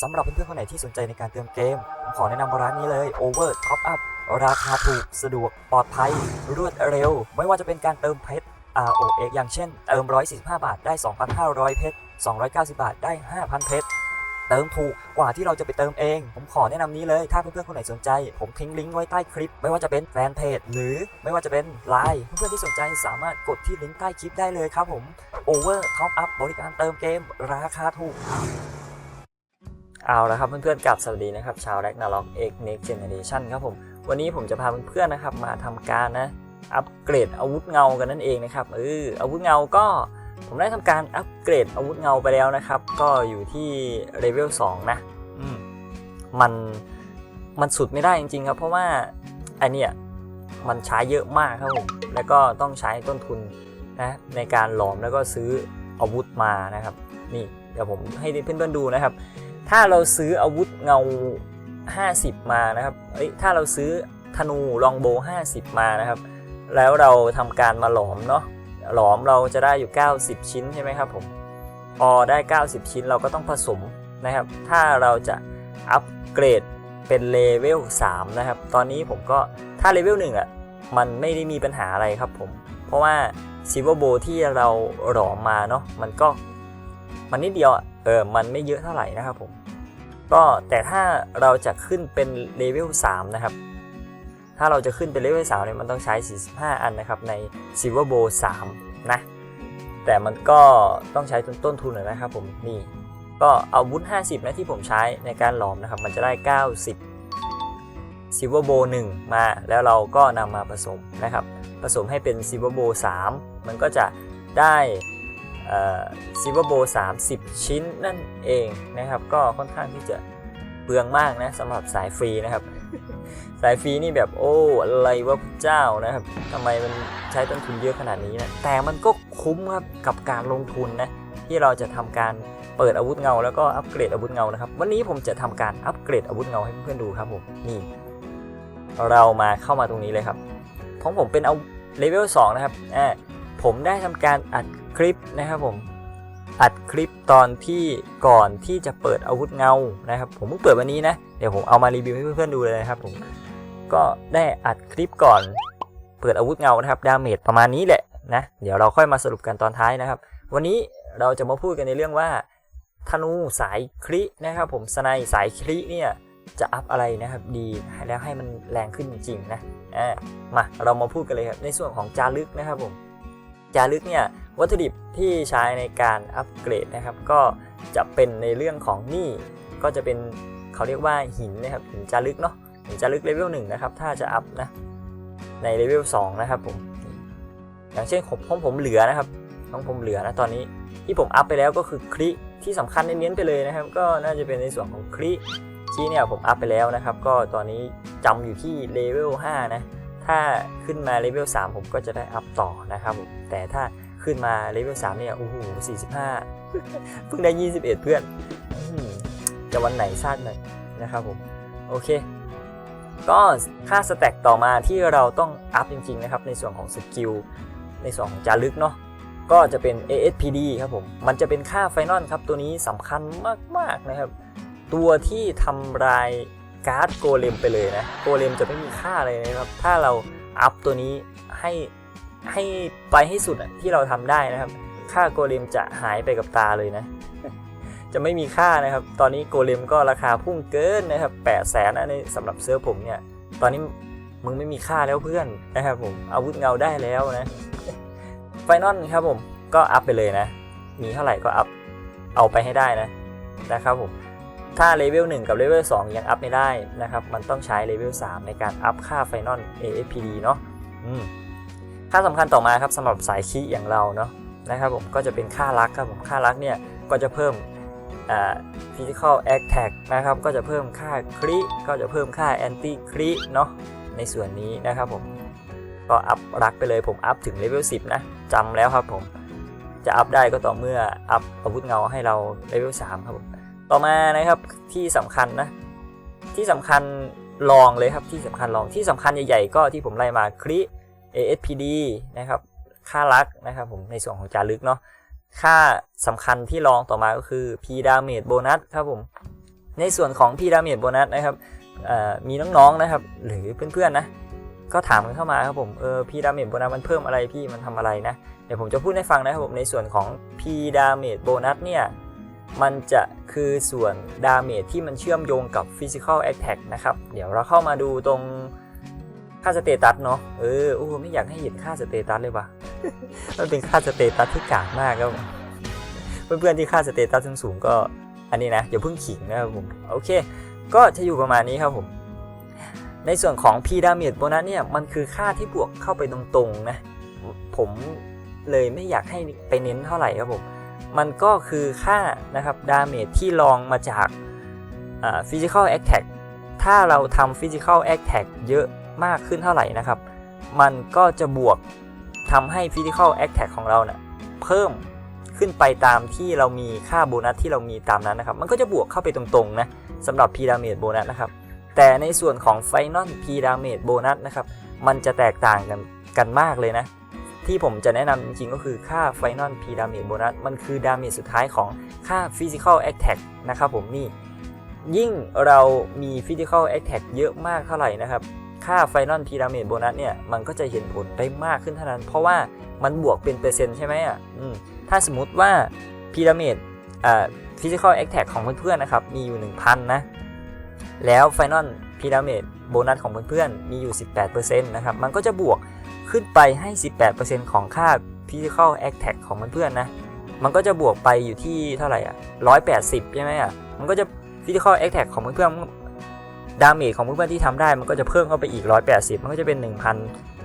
สำหรับเพื่อนๆคนไหนที่สนใจในการเติมเกม ผมขอแนะนำร้านนี้เลย Over Top Up ราคาถูกสะดวกปลอดภัย รวดเร็ว ไม่ว่าจะเป็นการเติมเพชร ROX อย่างเช่น เติม 145 บาทได้ 2,500 เพชร 290 บาทได้ 5,000 เพชร เติมถูกกว่าที่เราจะไปเติมเอง ผมขอแนะนำนี้เลย ถ้าเพื่อนๆคนไหนสนใจ ผมทิ้งลิงก์ไว้ใต้คลิป ไม่ว่าจะเป็นแฟนเพจหรือไม่ว่าจะเป็นไลน์เพื่อนๆที่สนใจสามารถกดที่ลิงก์ใต้คลิปได้เลยครับผม Over Top Up บริการเติมเกม ราคาถูก เอาละครับเพื่อนๆกับสวัสดีนะครับชาวแร็กนาล็อกเอ็กเน็กเจเนเรชันครับผม วันนี้ผมจะพาเพื่อนๆนะครับมาทำการนะอัปเกรดอาวุธเงากันนั่นเองนะครับเอออาวุธเงาก็ผมได้ทำการอัปเกรดอาวุธเงาไปแล้วนะครับ ก็อยู่ที่เลเวล2นะอืมมันมันสุดไม่ได้จริงๆครับ เพราะว่าไอเนี่ยมันใช้เยอะมากครับผมแล้วก็ต้องใช้ต้นทุนนะในการหลอมแล้วก็ซื้ออาวุธมานะครับ นี่เดี๋ยวผมให้เพื่อนๆดูนะครับ ถ้าเราซื้ออาวุธเงา 50 มานะครับเอ้ยถ้าเราซื้อธนูลองโบ 50 มานะครับ แล้วเราทำการมาหลอมเนาะหลอมเราจะได้อยู่ 90 ชิ้นใช่ไหมครับผมพอได้ 90 ชิ้นเราก็ต้องผสมนะครับ ถ้าเราจะอัปเกรดเป็นเลเวล3นะครับ ตอนนี้ผมก็ถ้าเลเวล1อะมันไม่ได้มีปัญหาอะไรครับผม เพราะว่าซิลเวอร์โบที่เราหลอมมาเนาะมันก็มันนิดเดียวอะเออมันไม่เยอะเท่าไหร่นะครับผม ก็แต่ถ้าเราจะขึ้นเป็นเลเวล3นะครับ ถ้าเราจะขึ้นเป็นเลเวล3เนี่ยมันต้องใช้ 45 อันนะครับใน Silver Bow 3นะ แต่มันก็ต้องใช้ต้นต้นทุนหน่อยนะครับผมนี่ ก็เอาวุธ50 นะที่ผมใช้ในการหลอมนะครับ มันจะได้ 90 Silver Bow 1มา แล้วเราก็นำมาผสมนะครับ ผสมให้เป็น Silver Bow 3มันก็จะได้ ซิลเวอร์โบ30 ชิ้นนั่นเองนะครับ ก็ค่อนข้างที่จะเปลืองมากนะสำหรับสายฟรีนะครับ สายฟรีนี่แบบโอ้อะไรวะพระเจ้านะครับทำไมมันใช้ต้นทุนเยอะขนาดนี้นะแต่มันก็คุ้มครับกับการลงทุนนะที่เราจะทำการเปิดอาวุธเงา แล้วก็อัปเกรดอาวุธเงานะครับวันนี้ผมจะทำการอัปเกรดอาวุธเงาให้เพื่อนๆดูครับผมนี่เรามาเข้ามาตรงนี้เลยครับของผมเป็นเอาเลเวล2นะครับอ่า ผมได้ทำการอัดคลิปนะครับผมอัดคลิปตอนที่ก่อนที่จะเปิดอาวุธเงานะครับ ผมเพิ่งเปิดวันนี้นะ เดี๋ยวผมเอามารีวิวให้เพื่อนๆดูเลยนะครับผมก็ได้อัดคลิปก่อนเปิดอาวุธเงานะครับดาเมจประมาณนี้แหละนะเดี๋ยวเราค่อยมาสรุปกันตอนท้ายนะครับ วันนี้เราจะมาพูดกันในเรื่องว่าธนูสายครินะครับ ผมสไนสายคริเนี่ยจะอัพอะไรนะครับดีแล้วให้มันแรงขึ้นจริงๆนะอ่ามาเรามาพูดกันเลยครับในส่วนของจารึกนะครับผม จารึกเนี่ยวัตถุดิบที่ใช้ในการอัปเกรดนะครับ ก็จะเป็นในเรื่องของนี่ก็จะเป็นเขาเรียกว่าหินนะครับหินจารึกเนาะหินจารึกเลเวลหนึ่งนะครับถ้าจะอัพนะในเลเวลสองนะครับผมอย่างเช่นของของผมเหลือนะครับของผมเหลือนะตอนนี้ที่ผมอัพไปแล้วก็คือคลิที่สำคัญเน้นๆไปเลยนะครับ ก็น่าจะเป็นในส่วนของคลิที่เนี่ยผมอัพไปแล้วนะครับ ก็ตอนนี้จำอยู่ที่เลเวล5นะ ถ้าขึ้นมาเลเวล3ผมก็จะได้อัพต่อนะครับผมแต่ถ้าขึ้นมาเลเวล3เนี่ยโอ้โห45 เพิ่งได้ 21 เพื่อนจะวันไหนทราบหน่อยนะครับผมโอเค ก็ค่าสแต็กต่อมาที่เราต้องอัพจริงๆนะครับในส่วนของสกิลในส่วนของจารึกเนาะก็จะเป็น ASPD ครับผม มันจะเป็นค่าไฟนอลครับ ตัวนี้สำคัญมาก ๆ นะครับ ตัวที่ทำลาย การ์ดโกเลมไปเลยนะ โกเลมจะไม่มีค่าเลยนะครับ ถ้าเราอัพตัวนี้ให้ให้ไปให้สุดอะที่เราทำได้นะครับ ค่าโกเลมจะหายไปกับตาเลยนะ จะไม่มีค่านะครับ ตอนนี้โกเลมก็ราคาพุ่งเกินนะครับแปดแสนนะในสำหรับเซิร์ฟผมเนี่ย ตอนนี้มึงไม่มีค่าแล้วเพื่อนนะครับผม อาวุธเงาได้แล้วนะ ไฟนอลครับผม ก็อัพไปเลยนะ มีเท่าไหร่ก็อัพ เอาไปให้ได้นะ นะครับผม ถ้าเลเวล1กับเลเวล2ยังอัพไม่ได้นะครับ มันต้องใช้เลเวล3ในการอัพค่าไฟนอล AFPD เนาะค่าสำคัญต่อมาครับสำหรับสายคีอย่างเราเนาะนะครับผมก็จะเป็นค่ารักครับผมค่ารักเนี่ยก็จะเพิ่ม physical attack นะครับก็จะเพิ่มค่าคริก็จะเพิ่มค่า anti คริเนาะในส่วนนี้นะครับผมก็อัพรักไปเลยผมอัพถึงเลเวล10 นะจำแล้วครับผมจะอัพได้ก็ต่อเมื่ออัพอาวุธเงาให้เราเลเวล3ครับผม ต่อมานะครับที่สำคัญนะ ที่สำคัญลองเลยครับที่สำคัญลองที่สำคัญใหญ่ๆก็ที่ผมไล่มาคริ ASPD นะครับค่ารักนะครับผมในส่วนของจารึกเนาะค่าสำคัญที่ลองต่อมาก็คือ P damage bonus ครับผมในส่วนของพีดาเมจโบนัสนะครับมีน้องๆนะครับ หรือเพื่อนๆนะ ก็ถามกันเข้ามาครับผมเออพีดาเมจโบนัสมันเพิ่มอะไรพี่มันทำอะไรนะเดี๋ยวผมจะพูดให้ฟังนะครับผมในส่วนของพีดาเมจโบนัสเนี่ย มันจะคือส่วนดาเมจที่มันเชื่อมโยงกับ Physical Attack นะครับ เดี๋ยวเราเข้ามาดูตรงค่าสเตตัสเนาะ เออ โอ้ ไม่อยากให้เห็นค่าสเตตัสเลยว่ะ มันเป็นค่าสเตตัสที่กากมากครับเพื่อนๆที่ค่าสเตตัสสูงๆก็อันนี้นะอย่าเพิ่งขิงนะครับผม โอเค ก็จะอยู่ประมาณนี้ครับผม ในส่วนของ P damage bonus เนี่ยมันคือค่าที่บวกเข้าไปตรงๆนะ ผมเลยไม่อยากให้ไปเน้นเท่าไหร่ครับผม มันก็คือค่านะครับดาเมจที่รองมาจากอ่า physical attack ถ้าเราทำ physical attack เยอะมากขึ้นเท่าไหร่นะครับ มันก็จะบวกทำให้ physical attack ของเราเนะ่ยเพิ่มขึ้นไปตามที่เรามีค่าโบนัสที่เรามีตามนั้นนะครับ มันก็จะบวกเข้าไปตรงๆนะสำหรับ P damage bonus นะครับ แต่ในส่วนของ final P damage bonus นะครับ มันจะแตกต่างกันกันมากเลยนะ ที่ผมจะแนะนำจริงๆก็คือค่า Final P Damage Bonus มันคือดาเมจสุดท้ายของค่า Physical Attack นะครับผมนี่ยิ่งเรามี Physical Attack เยอะมากเท่าไหร่นะครับ ค่า Final P Damage Bonus เนี่ย มันก็จะเห็นผลได้มากขึ้นเท่านั้น เพราะว่ามันบวกเป็นเปอร์เซ็นต์ใช่ไหมอะถ้าสมมติว่า P Damage อ่า Physical Attack ของเพื่อนๆนะครับมีอยู่ 1,000 นะ แล้ว Final P Damage Bonus ของเพื่อนๆมีอยู่ 18%นะครับ มันก็จะบวก ขึ้นไปให้ 18%ของค่า physical attack ของเพื่อนๆนะ มันก็จะบวกไปอยู่ที่เท่าไหร่อะ180 ใช่ไหมอะ มันก็จะ physical attack ของเพื่อนๆดาเมจของเพื่อนๆที่ทำได้ มันก็จะเพิ่มเข้าไปอีก 180 มันก็จะเป็น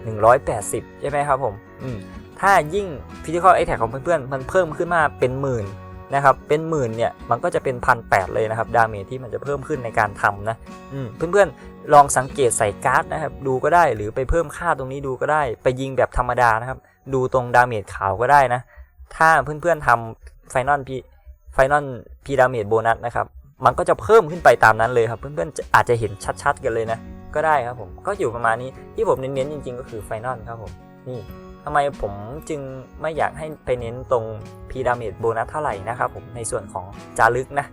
1,180 ใช่ไหมครับผม อืม ถ้ายิ่ง physical attack ของเพื่อนๆ มันเพิ่มขึ้นมาเป็นหมื่น นะครับเป็นหมื่นเนี่ยมันก็จะเป็นพันแเลยนะครับดาเมจที่มันจะเพิ่มขึ้นในการทำนะเพื่อนๆลองสังเกตใส่การ์ดนะครับดูก็ได้หรือไปเพิ่มค่าตรงนี้ดูก็ได้ ไปยิงแบบธรรมดานะครับดูตรงดาเมจขาวก็ได้นะถ้าเพื่อนๆทำไฟนอลพีไฟนอลพีดาเมจโบนัสนะครับมันก็จะเพิ่มขึ้นไปตามนั้นเลยครับ เพื่อนๆอาจจะเห็นชัดๆ กันเลยนะก็ได้ครับผมก็อยู่ประมาณนี้ที่ผมเน้นๆจริง ๆ ก็คือไฟนอลครับผมนี่ ทำไมผมจึงไม่อยากให้ไปเน้นตรงพีดาเมจโบนัสเท่าไหร่นะครับผมในส่วนของจารึกนะ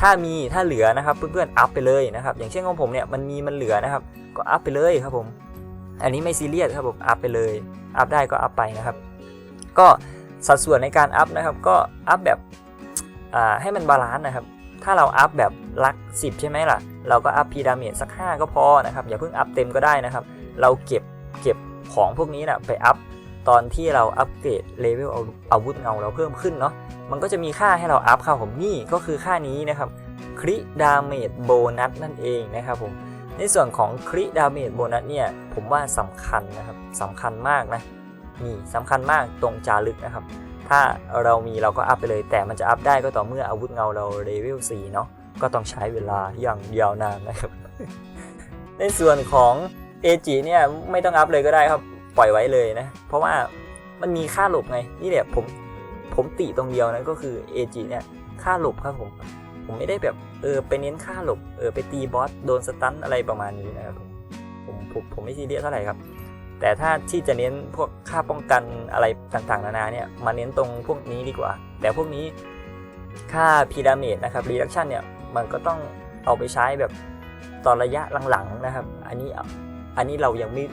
ถ้ามีถ้าเหลือนะครับเพื่อนๆอัพไปเลยนะครับอย่างเช่นของผมเนี่ยมันมีมันเหลือนะครับ ก็อัพไปเลยครับผมอันนี้ไม่ซีเรียสครับผมอัพไปเลยอัพได้ก็อัพไปนะครับ ก็สัดส่วนในการอัพนะครับ ก็อัพแบบให้มันบาลานซ์นะครับ ถ้าเราอัพแบบลัก 10 ใช่ไหมล่ะ เราก็อัพพีดาเมจสัก 5 ก็พอนะครับ อย่าเพิ่งอัพเต็มก็ได้นะครับ เราเก็บเก็บของพวกนี้นะไปอัพ ตอนที่เราอัปเกรดเลเวลอาวุธเงาเราเพิ่มขึ้นเนาะมันก็จะมีค่าให้เราอัพครับผมนี่ก็คือค่านี้นะครับคริดาเมจโบนัสนั่นเองนะครับผมในส่วนของคริดาเมจโบนัสเนี่ยผมว่าสำคัญนะครับสำคัญมากนะนี่สำคัญมากตรงจารึกนะครับ ถ้าเรามีเราก็อัพไปเลย แต่มันจะอัพได้ก็ต่อเมื่ออาวุธเงาเราเลเวล4เนาะก็ต้องใช้เวลาอย่างยาวนานนะครับ ในส่วนของเอจิเนี่ยไม่ต้องอัพเลยก็ได้ครับ ปล่อยไว้เลยนะ เพราะว่ามันมีค่าหลบไง นี่แหละผมผมติตรงเดียวนะก็คือ AG เนี่ยค่าหลบครับผม ผมไม่ได้แบบเออไปเน้นค่าหลบเออไปตีบอสโดนสตันอะไรประมาณนี้นะครับผมผมผมไม่ซีเรียสเท่าไหร่ครับ แต่ถ้าที่จะเน้นพวกค่าป้องกันอะไรต่างๆ นานาเนี่ยมาเน้นตรงพวกนี้ดีกว่า แต่พวกนี้ค่าพีดาเมจนะครับรีดักชันเนี่ยมันก็ต้องเอาไปใช้แบบตอนระยะหลังๆนะครับ อันนี้อันนี้เรายังไม่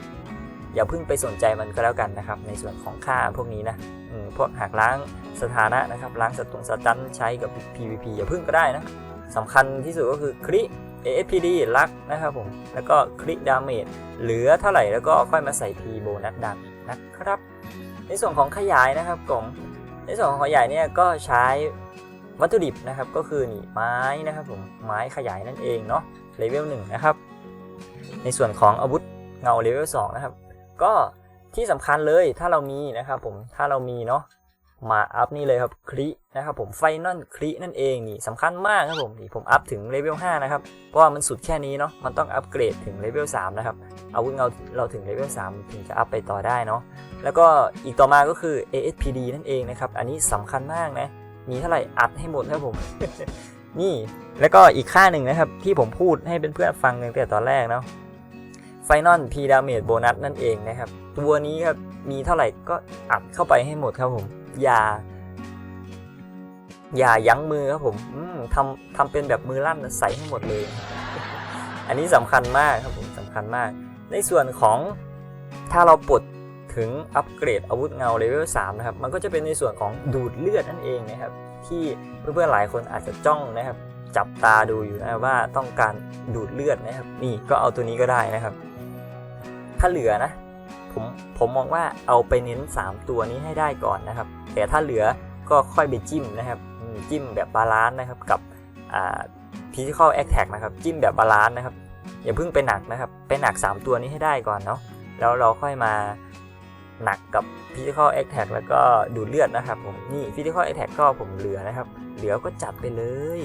อย่าเพิ่งไปสนใจมันก็แล้วกันนะครับ ในส่วนของค่าพวกนี้นะพวกหักล้างสถานะนะครับล้างสตุงสตันใช้กับ PVP อย่าพึ่งก็ได้นะสำคัญที่สุดก็คือคริ ASPD ลักนะครับผม แล้วก็คริดาเมจเหลือเท่าไหร่แล้วก็ค่อยมาใส่ P โบนัสดาเมจนะครับ ในส่วนของขยายนะครับผมในส่วนของขยายเนี่ยก็ใช้วัตถุดิบนะครับก็คือนี่ไม้นะครับผมไม้ขยายนั่นเองเนาะเลเวลหนึ่งนะครับ ในส่วนของอาวุธเงาเลเวลสองนะครับ ก็ที่สำคัญเลยถ้าเรามีนะครับผมถ้าเรามีเนาะมาอัพนี่เลยครับคลินะครับผมไฟนอลคลินั่นเองนี่สำคัญมากครับผมนี่ผมอัพถึงเลเวล5นะครับเพราะว่ามันสุดแค่นี้เนาะมันต้องอัปเกรดถึงเลเวล3นะครับอาวุธเราเราถึงเลเวล3ถึงจะอัพไปต่อได้เนาะแล้วก็อีกต่อมาก็คือ ASPD นั่นเองนะครับอันนี้สำคัญมากนะมีเท่าไหร่อัดให้หมดครับผม นี่แล้วก็อีกค่าหนึ่งนะครับที่ผมพูดให้เพื่อนๆฟังตั้งแต่ตอนแรกเนาะ ไฟนอลพีดาเมจโบนัสนั่นเองนะครับ ตัวนี้ครับมีเท่าไหร่ก็อัดเข้าไปให้หมดครับผม อย่า อย่ายั้งมือครับผมอืมทำทำเป็นแบบมือลั่นใส่ให้หมดเลย อันนี้สำคัญมากครับผมสำคัญมาก ในส่วนของถ้าเราปลดถึงอัปเกรดอาวุธเงาเลเวล3นะครับ มันก็จะเป็นในส่วนของดูดเลือดนั่นเองนะครับ ที่เพื่อนๆหลายคนอาจจะจ้องนะครับ จับตาดูอยู่นะว่าต้องการดูดเลือดนะครับ นี่ก็เอาตัวนี้ก็ได้นะครับ ถ้าเหลือนะผมผมมองว่าเอาไปเน้น 3 ตัวนี้ให้ได้ก่อนนะครับ แต่ถ้าเหลือก็ค่อยไปจิ้มนะครับจิ้มแบบบาลานซ์นะครับกับอ่า physical attack นะครับจิ้มแบบบาลานซ์นะครับอย่าเพิ่งไปหนักนะครับไปหนัก 3 ตัวนี้ให้ได้ก่อนเนาะแล้วเราค่อยมาหนักกับ physical attack แล้วก็ดูเลือดนะครับผมนี่ physical attack ก็ผมเหลือนะครับ เหลือก็จัดไปเลย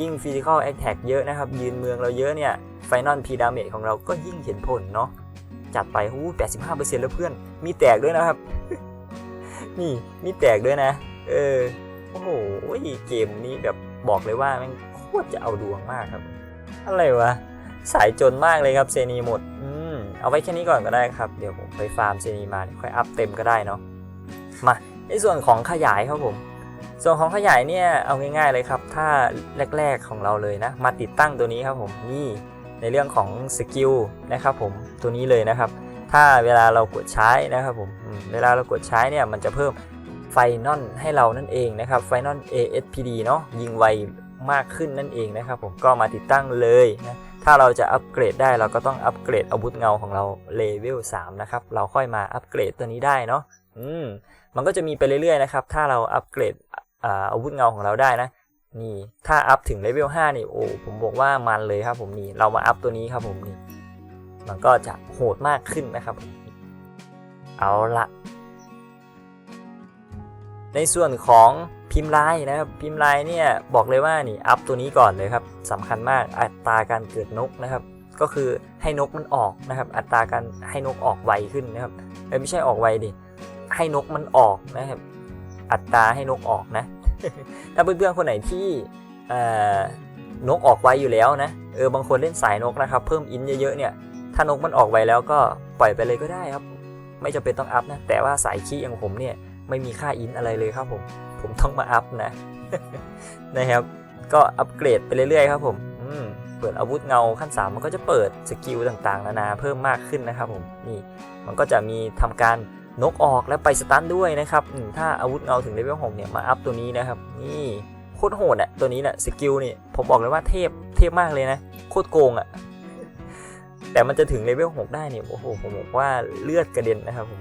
ยิ่ง physical attack เยอะนะครับ ยืนเมืองเราเยอะเนี่ย final p damage ของเราก็ยิ่งเห็นผลเนาะ จัดไปหู85%แล้วเพื่อน มีแตกด้วยนะครับ นี่มีแตกด้วยนะ เออ โอ้โห เกมนี้แบบบอกเลยว่ามันโคตรจะเอาดวงมากครับ อะไรวะ สายจนมากเลยครับเซนีหมด อืม เอาไว้แค่นี้ก่อนก็ได้ครับ เดี๋ยวผมไปฟาร์มเซนีมาค่อยอัพเต็มก็ได้เนาะ มา ในส่วนของขยายครับผมส่วนของขยายเนี่ยเอาง่ายๆเลยครับ ถ้าแรก ๆของเราเลยนะ มาติดตั้งตัวนี้ครับผมนี่ ในเรื่องของสกิลนะครับผมตัวนี้เลยนะครับ ถ้าเวลาเรากดใช้นะครับผมเวลาเรากดใช้เนี่ยมันจะเพิ่มไฟนอลให้เรานั่นเองนะครับไฟนอล ASPD เนาะยิงไวมากขึ้นนั่นเองนะครับผมก็มาติดตั้งเลยนะถ้าเราจะอัปเกรดได้เราก็ต้องอัปเกรดอาวุธเงาของเราเลเวล3นะครับเราค่อยมาอัปเกรดตัวนี้ได้เนาะอืมมันก็จะมีไปเรื่อยๆนะครับถ้าเราอัปเกรดอาวุธเงาของเราได้นะ นี่ถ้าอัพถึงเลเวล5นี่โอ้ผมบอกว่ามันเลยครับผมนี่เรามาอัพตัวนี้ครับผมนี่มันก็จะโหดมากขึ้นนะครับ เอาละในส่วนของพิมพ์ลายนะครับพิมพ์ลายเนี่ยบอกเลยว่านี่อัพตัวนี้ก่อนเลยครับสำคัญมากอัตราการเกิดนกนะครับ ก็คือให้นกมันออกนะครับ อัตราการให้นกออกไวขึ้นนะครับไม่ใช่ออกไวดิให้นกมันออกนะครับ อัตราให้นกออกนะ ถ้าเพื่อนๆคนไหนที่นกออกไวอยู่แล้วนะเออบางคนเล่นสายนกนะครับ เพิ่มอินเยอะๆเนี่ย ถ้านกมันออกไวแล้วก็ปล่อยไปเลยก็ได้ครับ ไม่จำเป็นต้องอัพนะ แต่ว่าสายขี้อย่างผมเนี่ยไม่มีค่าอินอะไรเลยครับผม ผมต้องมาอัพนะนะครับ ก็อัปเกรดไปเรื่อยๆครับผมมเปิดอาวุธเงาขั้น 3 มันก็จะเปิดสกิลต่างๆนานาเพิ่มมากขึ้นนะครับผมนี่มันก็จะมีทำการ นกออกและไปสตันด้วยนะครับถ้าอาวุธเงาถึงเลเวล6เนี่ยมาอัพตัวนี้นะครับนี่โคตรโหดอะตัวนี้แหละสกิลนี่ผมบอกเลยว่าเทพเทพมากเลยนะโคตรโกงอะแต่มันจะถึงเลเวล6ได้เนี่ยโอ้โหผมบอกว่าเลือดกระเด็นนะครับผม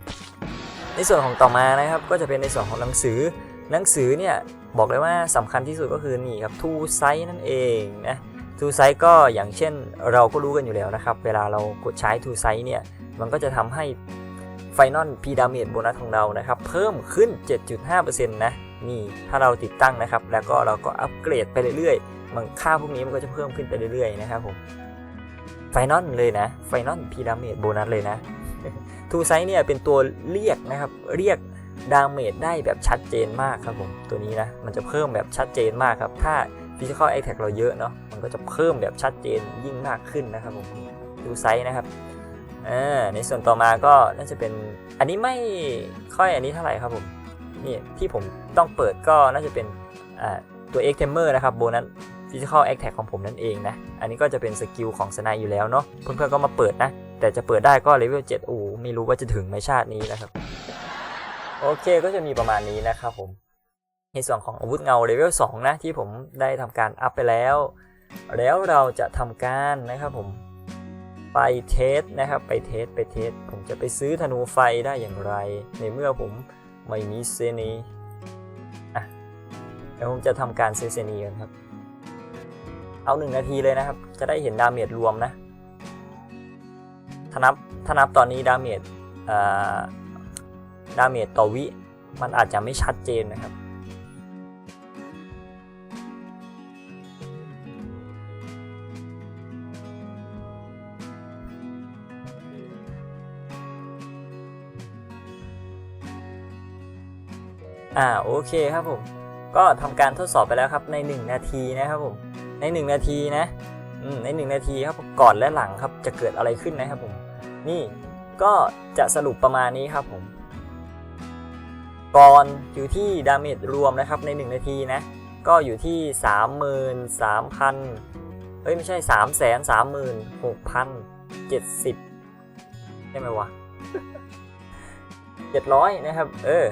ในส่วนของต่อมานะครับก็จะเป็นในส่วนของหนังสือ หนังสือเนี่ยบอกเลยว่าสำคัญที่สุดก็คือนี่ครับทูไซส์นั่นเองนะทูไซส์ก็อย่างเช่นเราก็รู้กันอยู่แล้วนะครับ เวลาเรากดใช้ทูไซส์เนี่ยมันก็จะทำให้ ไฟนอลพีดาเมจโบนัสของเรานะครับ เพิ่มขึ้น 7.5%นะนี่ถ้าเราติดตั้งนะครับ แล้วก็เราก็อัปเกรดไปเรื่อยๆมันค่าพวกนี้มันก็จะเพิ่มขึ้นไปเรื่อยๆนะครับผมไฟนอลเลยนะไฟนอลพีดาเมจโบนัสเลยนะทูไซเนี่ยเป็นตัวเรียกนะครับ เรียกดาเมจได้แบบชัดเจนมากครับผมตัวนี้นะมันจะเพิ่มแบบชัดเจนมากครับ ถ้า Physical Attack เราเยอะเนาะมันก็จะเพิ่มแบบชัดเจนยิ่งมากขึ้นนะครับผมทูไซนะครับ อ่าในส่วนต่อมาก็น่าจะเป็นอันนี้ไม่ค่อยอันนี้เท่าไหร่ครับผมนี่ที่ผมต้องเปิดก็น่าจะเป็นอ่าตัว X t e m e r นะครับโบนัส Physical a t t a c ของผมนั่นเองนะ อันนี้ก็จะเป็นสกิลของสไนอยู่แล้วเนาะเพื่อนๆก็มาเปิดนะ แต่จะเปิดได้ก็เลเวล7โอ้ไม่รู้ว่าจะถึงไหมชาตินี้นะครับ โอเคก็จะมีประมาณนี้นะครับผมในส่วนของอาวุธเงาเลเวล2นะที่ผมได้ทำการอัพไปแล้ว แล้วเราจะทำการนะครับผม ไปเทสนะครับ ไปเทสไปเทสผมจะไปซื้อธนูไฟได้อย่างไร ในเมื่อผมไม่มีเซนีอะเดี๋ยวผมจะทำการซื้อเซนีกันครับ เอาหนึ่งนาทีเลยนะครับ จะได้เห็นดาเมจรวมนะถ้านับถ้านับตอนนี้ดาเมจอ่าดาเมจต่อวิ มันอาจจะไม่ชัดเจนนะครับ อ่าโอเคครับผม ก็ทำการทดสอบไปแล้วครับใน 1 นาทีนะครับผมใน 1 นาทีนะใน 1 นาทีครับก่อนและหลังครับจะเกิดอะไรขึ้นนะครับผม นี่ก็จะสรุปประมาณนี้ครับผม ก่อนอยู่ที่ดาเมจรวมนะครับใน 1 นาทีนะ ก็อยู่ที่ 33,000เอ้ยไม่ใช่ 3 3 6 0 70ใช่ไหมวะ700 นะครับ เออ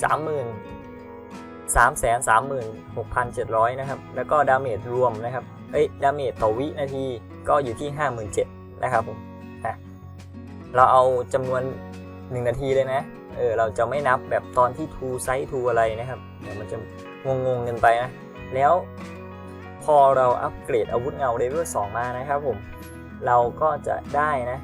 30,000 3 3 6 7 0 0นะครับ แล้วก็ดาเมจรวมนะครับ เอ้ย ดาเมจต่อวินาทีก็อยู่ที่57,000นะครับผมนะเราเอาจำนวน1นาทีเลยนะ เออ เราจะไม่นับแบบตอนที่ทูไซต์ทูอะไรนะครับ เดี๋ยวมันจะงงๆกันไปนะ แล้วพอเราอัปเกรดอาวุธเงาเลเวล2มานะครับผม เราก็จะได้นะ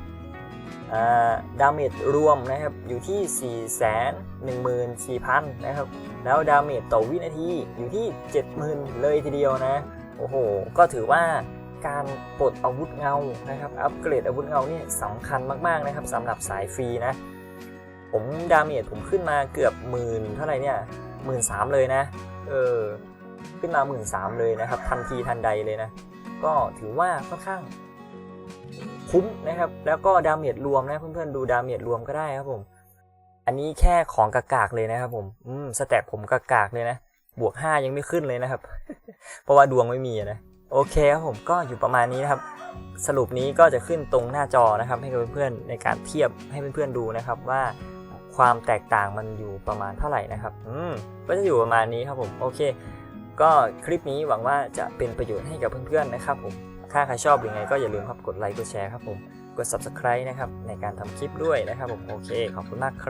ดาเมจรวมนะครับอยู่ที่ 4 1 4 0 0 0 นะครับ แล้วดาเมจต่อวินาทีอยู่ที่ 70,000 เลยทีเดียวนะ โอ้โห ก็ถือว่าการปลดอาวุธเงานะครับ อัปเกรดอาวุธเงานี่สำคัญมากๆนะครับสำหรับสายฟรีนะ ผมดาเมจผมขึ้นมาเกือบหมื่นเท่าไหร่เนี่ยหมื่นสามเลยนะ เออ ขึ้นมาหมื่นสามเลยนะครับ ทันทีทันใดเลยนะ ก็ถือว่าค่อนข้าง คุ้มนะครับ แล้วก็ดาเมจรวมนะเพื่อนๆดูดาเมจรวมก็ได้ครับผม อันนี้แค่ของกากๆเลยนะครับผม อืมสแตทผมกากๆเลยนะ บวก 5 ยังไม่ขึ้นเลยนะครับ เพราะว่าดวงไม่มีนะ โอเคครับผมก็อยู่ประมาณนี้นะครับ สรุปนี้ก็จะขึ้นตรงหน้าจอนะครับ ให้กับเพื่อนๆในการเทียบให้เพื่อนๆดูนะครับว่าความแตกต่างมันอยู่ประมาณเท่าไหร่นะครับ อืม ก็จะอยู่ประมาณนี้ครับผม โอเค ก็คลิปนี้หวังว่าจะเป็นประโยชน์ให้กับเพื่อนๆนะครับผม ถ้าใครชอบอยังไงก็อย่าลืมครับกดไลค์กดแชร์ครับผม กด subscribe นะครับในการทำคลิปด้วยนะครับผมโอเคขอบคุณมากครับ